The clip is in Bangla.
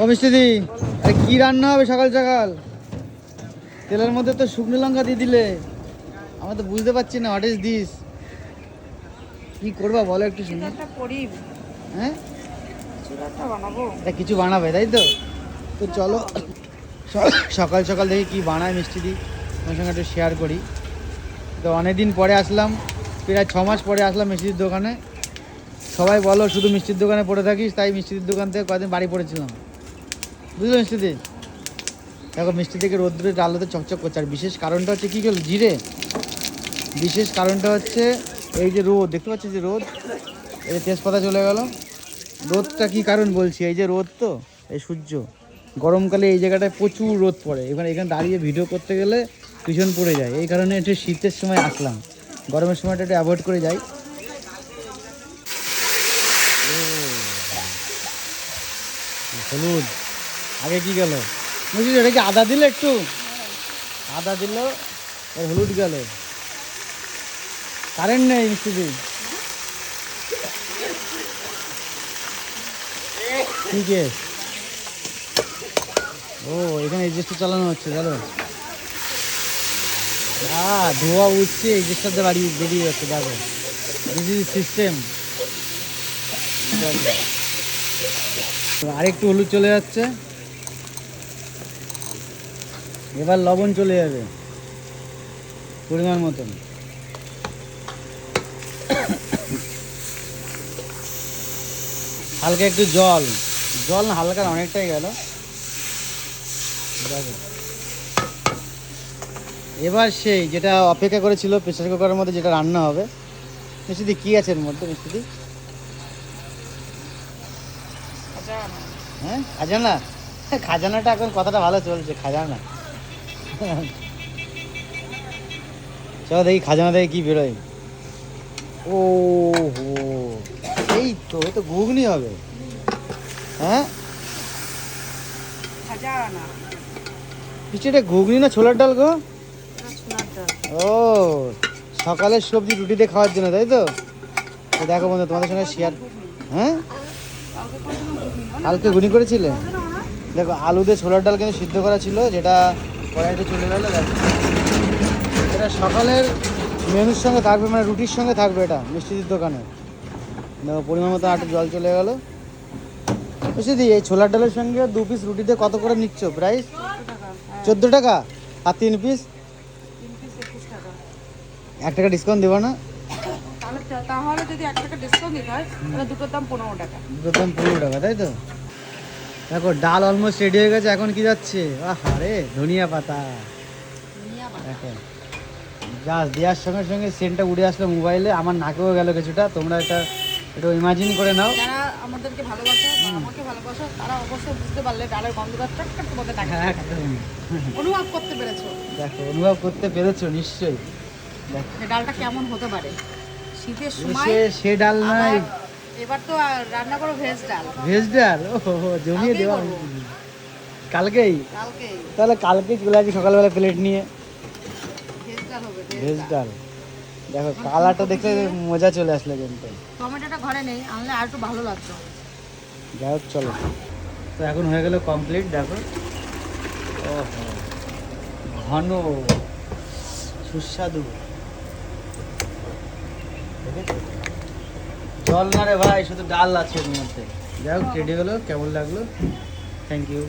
ও মিষ্টিদি আরে কি রান্না হবে সকাল সকাল? তেলের মধ্যে তো শুকনো লঙ্কা দিয়ে দিলে। আমরা তো বুঝতে পারছি না হোয়াট ইজ দিস কি করবা বলো একটু শুনি। হ্যাঁ? কিছু বানাবো? এটা কিছু বানাবে তাই তো? তো চলো সকাল সকাল দেখি কি বানায় মিষ্টি দি। তোমার সঙ্গে একটু শেয়ার করি। তো অনেকদিন পরে আসলাম প্রায় ছ মাস পরে আসলাম মিষ্টির দোকানে। সবাই বলো শুধু মিষ্টির দোকানে পড়ে থাকিস তাই মিষ্টির দোকান থেকে কয়েকদিন বাড়ি পড়েছিলাম। বুঝলো মিষ্টিদি? দেখো, মিষ্টি থেকে রোদ্রের আলোতে চকচক করছে। আর বিশেষ কারণটা হচ্ছে কী গেল? জিরে। বিশেষ কারণটা হচ্ছে এই যে রোদ, দেখতে পাচ্ছি যে রোদ? এই তেজপাতা চলে গেল। রোদটা কি কারণ বলছি? এই যে রোদ তো, এই সূর্য। গরমকালে এই জায়গাটায় প্রচুর রোদ পড়ে। এখানে এখানে দাঁড়িয়ে ভিডিও করতে গেলে পিছন পড়ে যায়। এই কারণে একটু শীতের সময় আসলাম। গরমের সময়টা একটু অ্যাভয়েড করে যাই। হলুদ। আগে কি গেল? বলছি, এটা কি আদা দিলে একটু? আদা দিল হলুদ গেল। কারেন্ট নেই মিস্ত্রি ঠিক আছে ও, এখানে এজেস্টটা চালানো হচ্ছে, জানো? হ্যাঁ ধোয়া উঠছে এজেস্টারতে বাড়ি বেরিয়ে যাচ্ছে, দেখো। দিস সিস্টেম আরেকটু হলুদ চলে যাচ্ছে। এবার লবণ চলে যাবে। পরিমাণ মতন। হালকা একটু জল। জল না হালকা অনেকটাই গেল। এবার সেই যেটা অপেক্ষা করেছিল প্রেসার কুকারের মধ্যে যেটা রান্না হবে। মিষ্টিদি কি আছে এর মধ্যে মিষ্টিদি? হ্যাঁ খাজানা? খাজানাটা এখন কথাটা ভালো চলছে খাজানা। চলো দেখি খাজানা থেকে কি বেরোয়। ও হো এই তো এ তো ঘুগনি হবে। হ্যাঁ? কিছু এটা ঘুগনি না ছোলার ডাল গো? ও সকালের সবজি রুটিতে খাওয়ার জন্য তাই তো? দেখো বন্ধু তোমাদের সঙ্গে শেয়ার হ্যাঁ? কালকে ঘুগনি। করেছিলে? দেখো আলু দিয়ে ছোলার ডাল কিন্তু সিদ্ধ করা ছিল যেটা কড়াইতে চলে গেলো দেখো। এটা সকালের মেনুর সঙ্গে থাকবে মানে রুটির সঙ্গে থাকবে এটা মিষ্টির দোকানে। দেখো পরিমাণ মতো আটু জল চলে গেল। মিষ্টি এই ছোলার ডালের সঙ্গে দু পিস রুটিতে কত করে নিচ্ছ? প্রাইস চোদ্দ টাকা। আর তিন পিস এক টাকা ডিসকাউন্ট দেবো না? তাহলে যদি এক টাকা ডিসকাউন্ট দিতে হয় তাহলে দুটোর দাম পনেরো টাকা। দুটোর দাম পনেরো টাকা তাই তো? দেখো ডাল অলমোস্ট রেডি হয়ে গেছে এখন কি যাচ্ছে? আরে ধনিয়া পাতা। দেখো জাস্ট দেওয়ার সঙ্গে সঙ্গে সেন্টটা উড়ে আসলো মোবাইলে আমার নাকেও গেল কিছুটা তোমরা এটা একটু ইমাজিন করে নাও। যারা আমাদেরকে ভালোবাসো আমাকে ভালোবাসো তারা অবশ্যই বুঝতে পারলে ডালের গন্ধটা চটচট তোমাদের টাকা অনুভব করতে পেরেছ? দেখো অনুভব করতে পেরেছ নিশ্চয়ই। দেখো। ডালটা কেমন হতে পারে? শীতের সময় সে ডাল নাই আবার এবার তো রান্না করো ভেজ ডাল। ভেজ ডাল? ও হো হো, জমিয়ে কালকেই দেওয়া করব। কালকেই? তাহলে কালকে চলে আসি সকালবেলা প্লেট নিয়ে। ভেজ ডাল হবে ভেজ ডাল। দেখো কালারটা দেখলে মজা চলে আসলো কিন্তু। টমেটোটা ঘরে নেই আনলে আর একটু ভালো লাগতো। যাই হোক চলো। তো এখন হয়ে গেল কমপ্লিট দেখো। ওহো ঘন সুস্বাদু। জল না রে ভাই শুধু ডাল আছে এর মধ্যে। যাই হোক রেডি হলো কেমন লাগল? Thank you